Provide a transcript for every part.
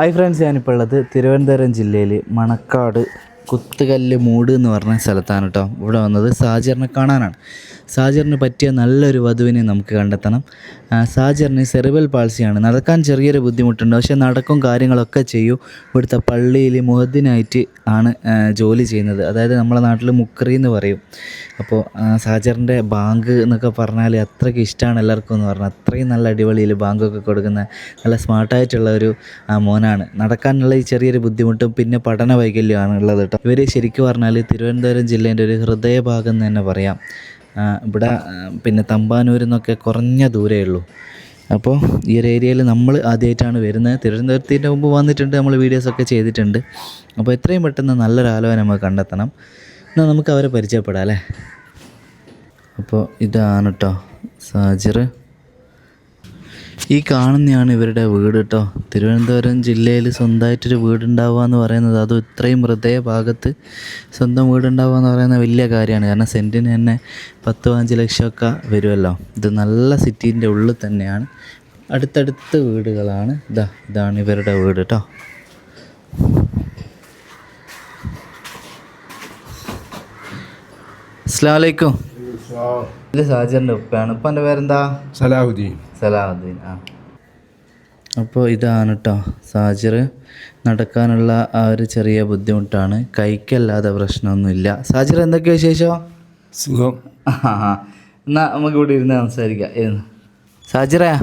Hi friends ഞാനിപ്പോൾ ഉള്ളത് തിരുവനന്തപുരം ജില്ലയിൽ മണക്കാട് കുത്തുകല്ല് മൂട് എന്ന് പറഞ്ഞ സ്ഥലത്താണ് കേട്ടോ ഇവിടെ വന്നത്. സാജറിനെ കാണാനാണ്. സാജറിന് പറ്റിയ നല്ലൊരു വധുവിനെ നമുക്ക് കണ്ടെത്തണം. സാജറിന് സെറിബൽ പാൾസിയാണ് നടക്കാൻ ചെറിയൊരു ബുദ്ധിമുട്ടുണ്ട്. പക്ഷേ നടക്കും കാര്യങ്ങളൊക്കെ ചെയ്യൂ. ഇവിടുത്തെ പള്ളിയിൽ മുഹദ്ദിനായിട്ട് ആണ് ജോലി ചെയ്യുന്നത്. അതായത് നമ്മളെ നാട്ടിൽ മുക്കറി എന്ന് പറയും. അപ്പോൾ സാജറിന്റെ ബാങ്ക് എന്നൊക്കെ പറഞ്ഞാൽ അത്രയ്ക്ക് ഇഷ്ടമാണ് എല്ലാവർക്കും എന്ന് പറഞ്ഞാൽ. അത്രയും നല്ല അടിപൊളിയിൽ ബാങ്കൊക്കെ കൊടുക്കുന്ന നല്ല സ്മാർട്ടായിട്ടുള്ള ഒരു മോനാണ്. നടക്കാനുള്ള ഈ ചെറിയൊരു ബുദ്ധിമുട്ടും പിന്നെ പഠന വൈകല്യമാണ് ഉള്ളത് കേട്ടോ. ഇവർ ശരിക്കും പറഞ്ഞാൽ തിരുവനന്തപുരം ജില്ലേന്റെ ഒരു ഹൃദയഭാഗം എന്ന് തന്നെ പറയാം. ഇവിടെ പിന്നെ തമ്പാനൂരിൽ നിന്നൊക്കെ കുറഞ്ഞ ദൂരമേ ഉള്ളൂ. അപ്പോൾ ഈ ഒരു ഏരിയയിൽ നമ്മൾ ആദ്യമായിട്ടാണ് വരുന്നത്. തിരുവനന്തപുരത്തിന്റെ മുമ്പ് വന്നിട്ടുണ്ട് നമ്മൾ വീഡിയോസൊക്കെ ചെയ്തിട്ടുണ്ട്. അപ്പോൾ എത്രയും പെട്ടെന്ന് നല്ലൊരു ആലോചന നമുക്ക് കണ്ടെത്തണം. എന്നാൽ നമുക്ക് അവരെ പരിചയപ്പെടാം അല്ലേ? അപ്പോൾ ഇതാണ് കേട്ടോ സാജിർ ഈ കാണുന്നതാണ് ഇവരുടെ വീട് കേട്ടോ തിരുവനന്തപുരം ജില്ലയിൽ സ്വന്തമായിട്ടൊരു വീടുണ്ടാവുക എന്ന് പറയുന്നത് അതും ഇത്രയും ഹൃദയ ഭാഗത്ത് സ്വന്തം വീടുണ്ടാവുക എന്ന് പറയുന്ന വലിയ കാര്യമാണ്. കാരണം സെന്റിന് തന്നെ പത്ത് പതിനഞ്ച് ലക്ഷമൊക്കെ വരുമല്ലോ. ഇത് നല്ല സിറ്റീന്റെ ഉള്ളിൽ തന്നെയാണ്. അടുത്തടുത്ത് വീടുകളാണ്. ഇതാ ഇതാണ് ഇവരുടെ വീട് കേട്ടോ അസ്സാം വലൈക്കും ഇത് സാജറിന്റെ ഉപ്പയാണ്. പേരെന്താ? സലാഹുദ്ദീൻ. സലാഹുദ്ദീൻ ആ. അപ്പോൾ ഇതാണ് കേട്ടോ സാജർ നടക്കാനുള്ള ആ ഒരു ചെറിയ ബുദ്ധിമുട്ടാണ്. കൈക്കല്ലാതെ പ്രശ്നമൊന്നുമില്ല. സാജർ എന്തൊക്കെയാ വിശേഷം? സുഖം. എന്നാൽ നമുക്ക് ഇവിടെ ഇരുന്ന് സംസാരിക്കാം. ഇരുന്ന്. സാജിറേ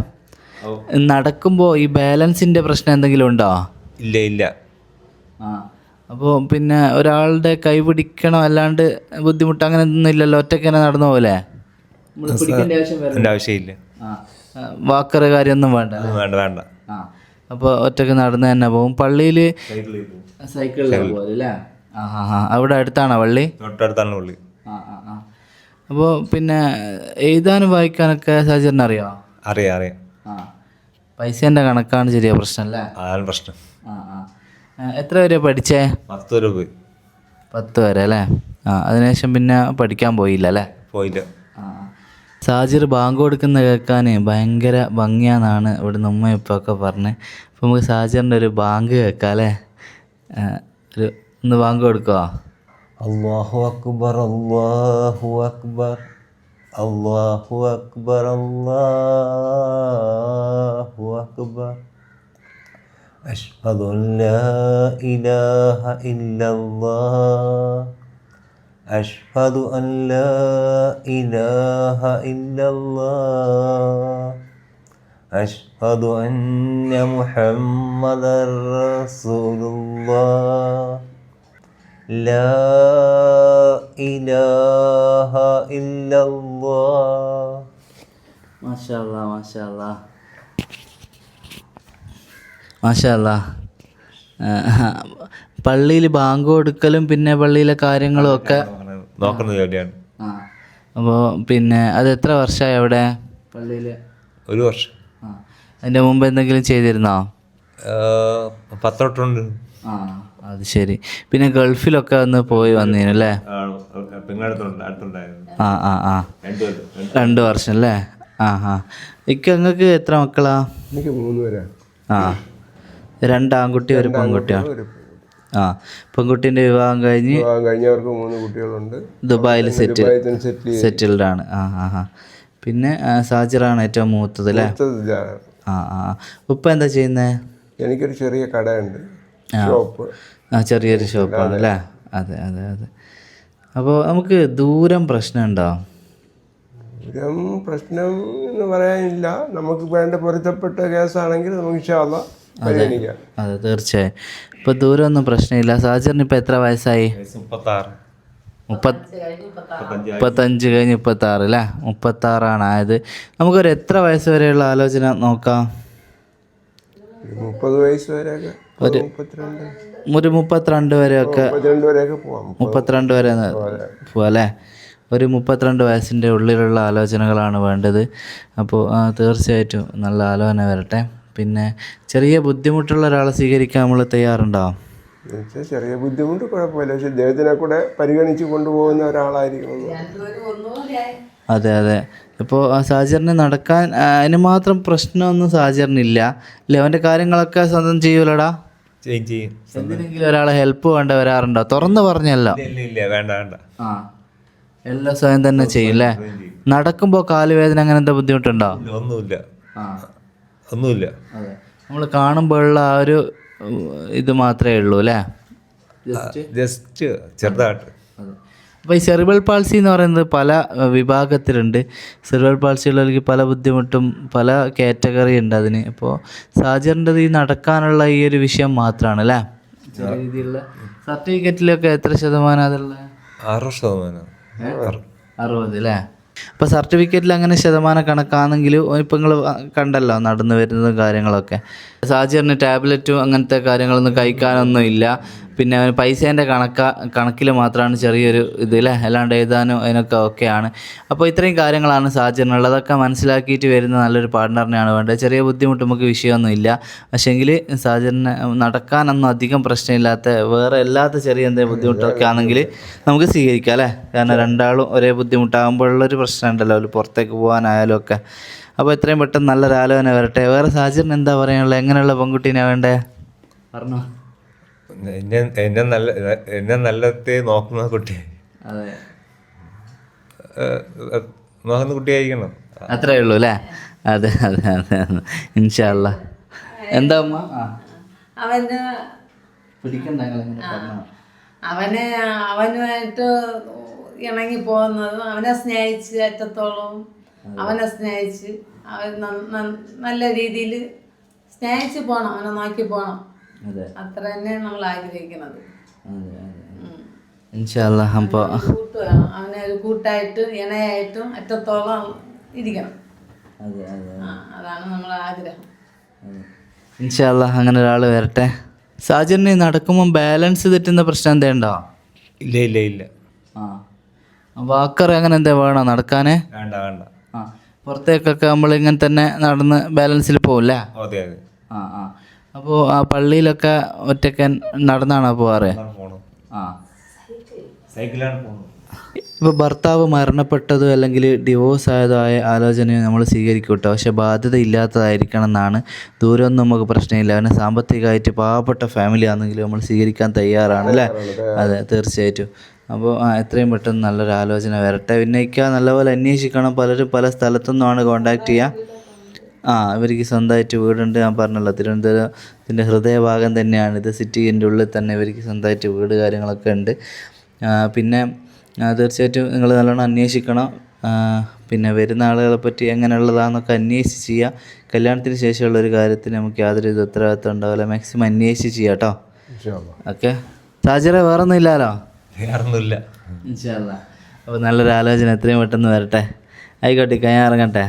നടക്കുമ്പോൾ ഈ ബാലൻസിന്റെ പ്രശ്നം എന്തെങ്കിലും ഉണ്ടോ? ഇല്ല ഇല്ല. ആ. അപ്പോൾ പിന്നെ ഒരാളുടെ കൈ പിടിക്കണം അല്ലാണ്ട് ബുദ്ധിമുട്ട് അങ്ങനെ ഒന്നും ഇല്ലല്ലോ ഒറ്റയ്ക്ക് തന്നെ നടന്നു പോലെ? ആവശ്യമില്ല. ആ വാക്കർ കാര്യമൊന്നും വേണ്ട അല്ലേ? വേണ്ട വേണ്ട. ആ അപ്പോൾ ഒറ്റയ്ക്ക് നടന്ന് തന്നെ പോകും. പള്ളിയിൽ സൈക്കിളിൽ അല്ലേ? ആ ഹാ ഹാ അവിടെ അടുത്താണോ പള്ളി? തൊട്ടടുത്താണ് പള്ളി. ആ ആ ആ. അപ്പോൾ പിന്നെ എഴുതാനും വായിക്കാനൊക്കെ സാഹചര്യം അറിയോ അറിയാം. അറിയാം ആ. പൈസേന്റെ കണക്കാണ് ചെറിയ പ്രശ്നം അല്ലേ? അതാണ് പ്രശ്നം. എത്ര വരെ പഠിച്ചേ? പത്ത് വരെ പോയി. പത്ത് വരെ അല്ലേ? ആ അതിനുശേഷം പിന്നെ പഠിക്കാൻ പോയില്ല അല്ലേ? പോയില്ല. ആ സാജിർ ബാങ്ക് കൊടുക്കുന്ന കേൾക്കാൻ ഭയങ്കര ഭംഗിയാന്നാണ് ഇവിടുന്ന് ഉമ്മ ഇപ്പൊക്കെ പറഞ്ഞത് അപ്പോൾ നമുക്ക് സാജിറിന്റെ ഒരു ബാങ്ക് കേൾക്കാം അല്ലേ? ഒരു ഒന്ന് ബാങ്ക് കൊടുക്കുമോ അള്ളാഹു അക്ബർ അള്ളാഹു അക്ബർ അള്ളാഹു അക്ബർ അള്ളാഹു അക്ബർ. أشهد أن لا إله إلا الله. أشهد أن لا إله إلا الله. أشهد أن محمدا رسول الله. لا إله إلا الله. ما شاء الله ما شاء الله. മാഷാല്ല പള്ളിയിൽ ബാങ്ക് കൊടുക്കലും പിന്നെ പള്ളിയിലെ കാര്യങ്ങളും ഒക്കെ. നോക്കുന്ന ജോലിയാണ്. അപ്പോൾ പിന്നെ അത് എത്ര വർഷമായി അവിടെ പള്ളിയിൽ ഒരു വർഷം. അതിന്റെ മുമ്പ് എന്തെങ്കിലും ചെയ്തിരുന്നോ? പത്തൊട്ടുണ്ട് ആ അത് ശരി. പിന്നെ ഗൾഫിലൊക്കെ ഒന്ന് പോയി വന്നിരുന്നു അല്ലേ? ആ ആ ആ രണ്ടു രണ്ട് വർഷം അല്ലേ? ആ ആ. ഇക്ക നിങ്ങൾക്ക് എത്ര മക്കളാ? എനിക്ക് മൂന്ന് ആ. രണ്ട് ആൺകുട്ടി ഒരു പെൺകുട്ടിയാണ് ആ പെൺകുട്ടിന്റെ വിവാഹം കഴിഞ്ഞ് വിവാഹം കഴിഞ്ഞവർക്ക് മൂന്ന് കുട്ടികളുണ്ട്. ദുബായിൽ സെറ്റിൽ സെറ്റിൽ സെറ്റിൽഡ് ആണ് ആ ആ ആ. പിന്നെ സാജിറാണ് ഏറ്റവും മൂത്തത് അല്ലേ? ആ ആ. ഉപ്പ എന്താ ചെയ്യുന്നത് എനിക്കൊരു ചെറിയ കടയുണ്ട്. ഷോപ്പ്. ആ ചെറിയൊരു ഷോപ്പാണ് അല്ലേ? അതെ അതെ അതെ. അപ്പോൾ നമുക്ക് ദൂരം പ്രശ്നമുണ്ടോ? ദൂരം പ്രശ്നം എന്ന് പറയാനില്ല. നമുക്ക് വേണ്ട പൊരുത്തപ്പെട്ട കേസാണെങ്കിൽ നമുക്ക് ഇൻഷാല്ല പരിഗണിക്കാം അതെ തീർച്ചയായും. ഇപ്പോൾ ദൂരമൊന്നും പ്രശ്നമില്ല. സാജറിന് ഇപ്പൊ എത്ര വയസ്സായി? മുപ്പത്തഞ്ച് കഴിഞ്ഞ് മുപ്പത്താറ് അല്ലേ മുപ്പത്താറാണ്. ആയത് നമുക്കൊരു എത്ര വയസ്സ് വരെയുള്ള ആലോചന നോക്കാം? ഒരു മുപ്പത് വയസ്സ് വരെ മുപ്പത്തിരണ്ട്. ഒരു മുപ്പത്തിരണ്ട് വരെയൊക്കെ മുപ്പത്തിരണ്ട് വരെ പോവാം അല്ലേ ഒരു മുപ്പത്തിരണ്ട് വയസ്സിന്റെ ഉള്ളിലുള്ള ആലോചനകളാണ് വേണ്ടത്. അപ്പോൾ തീർച്ചയായിട്ടും നല്ല ആലോചന വരട്ടെ. പിന്നെ ചെറിയ ബുദ്ധിമുട്ടുള്ള ഒരാളെ സ്വീകരിക്കാൻ നമ്മൾ തയ്യാറുണ്ടോ? എന്നുവെച്ചാൽ ചെറിയ ബുദ്ധിമുട്ട് കുഴപ്പമില്ല. പക്ഷെ ദൈവത്തിനെ കൂടെ പരിഗണിച്ച് കൊണ്ടുപോകുന്ന ഒരാളായിരിക്കും അതെ അതെ. ഇപ്പോൾ സാഹചര്യം നടക്കാൻ അതിന് മാത്രം പ്രശ്നമൊന്നും സാജറിനില്ല. അല്ലേ? അവന്റെ കാര്യങ്ങളൊക്കെ സ്വന്തം ചെയ്യൂലടാ? എന്തിനെങ്കിലും ഒരാളെ ഹെൽപ്പ് വേണ്ട വരാറുണ്ടോ? തുറന്നു പറഞ്ഞല്ലോ. ഇല്ല ഇല്ല വേണ്ട വേണ്ട. ആ. എല്ലാം സ്വയം തന്നെ ചെയ്യും അല്ലേ? നടക്കുമ്പോൾ കാലുവേദന അങ്ങനത്തെ ബുദ്ധിമുട്ടുണ്ടോ? ഇല്ല, ഒന്നുമില്ല. ആ. ഒന്നുമില്ല. അതെ. നമ്മൾ കാണുമ്പോഴുള്ള ആ ഒരു ഇത് മാത്രമേ ഉള്ളൂ അല്ലേ? ജസ്റ്റ്? ചെറുതായിട്ട്. അപ്പോൾ ഈ സെറിബൽ പാൾസി എന്ന് പറയുന്നത് പല വിഭാഗത്തിലുണ്ട്. സെറിബൽ പാൾസി ഉള്ളവർക്ക് പല ബുദ്ധിമുട്ടും പല കാറ്റഗറി ഉണ്ട് അതിന്. അപ്പോൾ സാജറിന്റെത് ഈ നടക്കാനുള്ള ഈ ഒരു വിഷയം മാത്രമാണ് അല്ലേ? രീതിയിലുള്ള സർട്ടിഫിക്കറ്റിലൊക്കെ എത്ര ശതമാനം അതുള്ള ആറ് ശതമാനം. അറുപത് അല്ലേ? അപ്പോൾ സർട്ടിഫിക്കറ്റിൽ അങ്ങനെ ശതമാനം കണക്കാണെങ്കിൽ ഇപ്പം നിങ്ങൾ കണ്ടല്ലോ നടന്നു വരുന്നതും കാര്യങ്ങളൊക്കെ. സാഹചര്യം ടാബ്ലറ്റും അങ്ങനത്തെ കാര്യങ്ങളൊന്നും കഴിക്കാനൊന്നും ഇല്ല. പിന്നെ അവന് പൈസേന്റെ കണക്ക കണക്കിൽ മാത്രമാണ് ചെറിയൊരു ഇത് അല്ലേ അല്ലാണ്ട് എഴുതാനും അതിനൊക്കെ ഒക്കെയാണ്. അപ്പോൾ ഇത്രയും കാര്യങ്ങളാണ് സാജിറിനുള്ളത് അതൊക്കെ മനസ്സിലാക്കിയിട്ട് വരുന്ന നല്ലൊരു പാർട്ട്ണറിനെയാണ് വേണ്ടത്. ചെറിയ ബുദ്ധിമുട്ട് നമുക്ക് വിഷയമൊന്നും ഇല്ല പക്ഷേങ്കിൽ സാഹചര്യം നടക്കാനൊന്നും അധികം പ്രശ്നമില്ലാത്ത വേറെ അല്ലാത്ത ചെറിയ എന്തെങ്കിലും ബുദ്ധിമുട്ടൊക്കെ ആണെങ്കിൽ നമുക്ക് സ്വീകരിക്കാം അല്ലേ? കാരണം രണ്ടാളും ഒരേ ബുദ്ധിമുട്ടാകുമ്പോഴുള്ളൊരു പ്രശ്നം ഉണ്ടല്ലോ ഒരു പുറത്തേക്ക് പോകാനായാലും ഒക്കെ. അപ്പോൾ എത്രയും പെട്ടെന്ന് നല്ലൊരു ആലോചന വരട്ടെ. വേറെ സാഹചര്യം എന്താ പറയാനുള്ളത്? എങ്ങനെയുള്ള പെൺകുട്ടീനെ വേണ്ടേ? പറഞ്ഞോ. എന്നെ എന്നെ നല്ല എന്നെ നല്ലത്തെ നോക്കുന്ന കുട്ടി. അതെ. നോക്കുന്ന കുട്ടിയായിരിക്കണം. അത്രേ ഉള്ളൂ അല്ലേ? അതെ അതെ അതെ ഇൻഷാല്ല എന്താ അമ്മ? അവന് പിടിക്കണ്ട അവനെ അവനുമായിട്ട് ഇണങ്ങി പോകുന്നതും അവനെ സ്നേഹിച്ച് അറ്റത്തോളം അവനെ സ്നേഹിച്ച് അവൻ നല്ല രീതിയിൽ സ്നേഹിച്ച് പോകണം അവനെ നോക്കി പോകണം അത്ര തന്നെ നമ്മൾ ആഗ്രഹിക്കുന്നത്. അപ്പോൾ അവനെ ഒരു കൂട്ടായിട്ട് ഇണയായിട്ടും എത്രത്തോളം ഇരിക്കണം. അതെ അതെ ആ, അതാണ് നമ്മളെ ആഗ്രഹം. ഇൻഷാല്ല അങ്ങനെ ഒരാൾ വരട്ടെ. സാജന് നടക്കുമ്പോൾ ബാലൻസ് തെറ്റുന്ന പ്രശ്നം എന്തേ ഉണ്ടോ? ഇല്ല ഇല്ല ഇല്ല. ആ. വാക്കർ അങ്ങനെ എന്താ വേണോ നടക്കാനേ? വേണ്ട വേണ്ട. ആ. പുറത്തേക്കൊക്കെ നമ്മൾ ഇങ്ങനെ തന്നെ നടന്ന് ബാലൻസിൽ പോകില്ല അതെ അതെ. ആ ആ. അപ്പോൾ ആ പള്ളിയിലൊക്കെ ഒറ്റക്കൻ നടന്നാണോ പോവാറ്? ഇപ്പൊ ആ. സൈക്കിളാണ് പോകുന്നത് ഇപ്പോൾ ഭർത്താവ് മരണപ്പെട്ടതോ അല്ലെങ്കിൽ ഡിവോഴ്സ് ആയതോ ആയ ആലോചനയും നമ്മൾ സ്വീകരിക്കും കേട്ടോ പക്ഷെ ബാധ്യത ഇല്ലാത്തതായിരിക്കണം എന്നാണ് ദൂരമൊന്നും നമുക്ക് പ്രശ്നമില്ല. അവന് സാമ്പത്തികമായിട്ട് പാവപ്പെട്ട ഫാമിലി ആണെങ്കിലും നമ്മൾ സ്വീകരിക്കാൻ തയ്യാറാണ് അല്ലേ? അതെ തീർച്ചയായിട്ടും. അപ്പോൾ ആ എത്രയും പെട്ടെന്ന് നല്ലൊരു ആലോചന വരട്ടെ. പിന്നെ നല്ലപോലെ അന്വേഷിക്കണം. പലരും പല സ്ഥലത്തുനിന്നാണ് കോണ്ടാക്ട് ചെയ്യുക ആ ഇവർക്ക് സ്വന്തമായിട്ട് വീടുണ്ട്. ഞാൻ പറഞ്ഞല്ലോ തിരുവനന്തപുരത്തിന്റെ ഹൃദയഭാഗം തന്നെയാണ് ഇത്. സിറ്റിന്റെ ഉള്ളിൽ തന്നെ ഇവർക്ക് സ്വന്തമായിട്ട് വീട് കാര്യങ്ങളൊക്കെ ഉണ്ട്. പിന്നെ തീർച്ചയായിട്ടും നിങ്ങൾ നല്ലോണം അന്വേഷിക്കണം. പിന്നെ വരുന്ന ആളുകളെ പറ്റി എങ്ങനെയുള്ളതാണെന്നൊക്കെ അന്വേഷിച്ച് ചെയ്യുക കല്യാണത്തിന് ശേഷമുള്ള ഒരു കാര്യത്തിന് നമുക്ക് യാതൊരു ഇത് ഉത്തരവാദിത്വം ഉണ്ടാവില്ല. മാക്സിമം അന്വേഷിച്ച് ചെയ്യാം കേട്ടോ. ഓക്കെ. സാഹചര്യം വേറൊന്നും ഇല്ലാലോ? ഇല്ലല്ലോ വേറൊന്നുമില്ല അപ്പോൾ നല്ലൊരു ആലോചന എത്രയും പെട്ടെന്ന് വരട്ടെ. ആയിക്കോട്ടെ ഞാൻ ഇറങ്ങട്ടെ.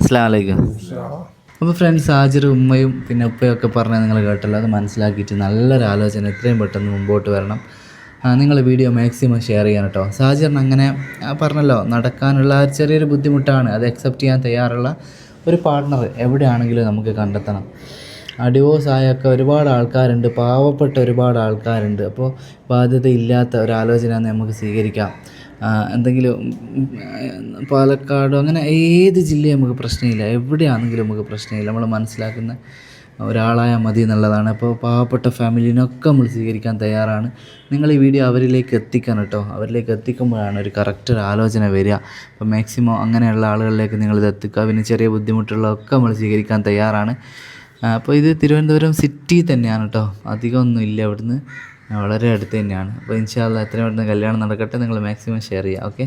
അസ്സാം വലൈക്കും അപ്പോൾ ഫ്രണ്ട്സ് ഹാജിർ ഉമ്മയും പിന്നെ ഉപ്പയൊക്കെ പറഞ്ഞാൽ നിങ്ങൾ കേട്ടല്ലോ അത് മനസ്സിലാക്കിയിട്ട് നല്ലൊരു ആലോചന എത്രയും പെട്ടെന്ന് മുമ്പോട്ട് വരണം. നിങ്ങൾ വീഡിയോ മാക്സിമം ഷെയർ ചെയ്യണം കേട്ടോ സാഹചര്യം അങ്ങനെ പറഞ്ഞല്ലോ നടക്കാനുള്ള ചെറിയൊരു ബുദ്ധിമുട്ടാണ്. അത് അക്സെപ്റ്റ് ചെയ്യാൻ തയ്യാറുള്ള ഒരു പാർട്ണർ എവിടെയാണെങ്കിലും നമുക്ക് കണ്ടെത്തണം. ആ ഡിവോഴ്സ് ആയൊക്കെ ഒരുപാട് ആൾക്കാരുണ്ട് പാവപ്പെട്ട ഒരുപാട് ആൾക്കാരുണ്ട്. അപ്പോൾ ബാധ്യത ഇല്ലാത്ത ഒരാലോചന നമുക്ക് സ്വീകരിക്കാം. എന്തെങ്കിലും പാലക്കാടോ അങ്ങനെ ഏത് ജില്ലയും നമുക്ക് പ്രശ്നമില്ല. എവിടെയാണെങ്കിലും നമുക്ക് പ്രശ്നമില്ല. നമ്മൾ മനസ്സിലാക്കുന്ന ഒരാളായാൽ മതി എന്നുള്ളതാണ്. അപ്പോൾ പാവപ്പെട്ട ഫാമിലിനൊക്കെ നമ്മൾ സ്വീകരിക്കാൻ തയ്യാറാണ്. നിങ്ങൾ ഈ വീഡിയോ അവരിലേക്ക് എത്തിക്കണം കേട്ടോ. അവരിലേക്ക് എത്തിക്കുമ്പോഴാണ് ഒരു കറക്റ്റ് ഒരു ആലോചന വരിക. അപ്പോൾ മാക്സിമം അങ്ങനെയുള്ള ആളുകളിലേക്ക് നിങ്ങളിത് എത്തിക്കുക. പിന്നെ ചെറിയ ബുദ്ധിമുട്ടുള്ളതൊക്കെ നമ്മൾ സ്വീകരിക്കാൻ തയ്യാറാണ്. അപ്പോൾ ഇത് തിരുവനന്തപുരം സിറ്റി തന്നെയാണ് കേട്ടോ. അധികമൊന്നും ഇല്ല ഇവിടുന്ന്. വളരെ അടുത്ത് തന്നെയാണ്. അപ്പോൾ ഇൻഷാല്ല എത്രയും പെട്ടെന്ന് കല്യാണം നടക്കട്ടെ നിങ്ങൾ മാക്സിമം ഷെയർ ചെയ്യുക ഓക്കെ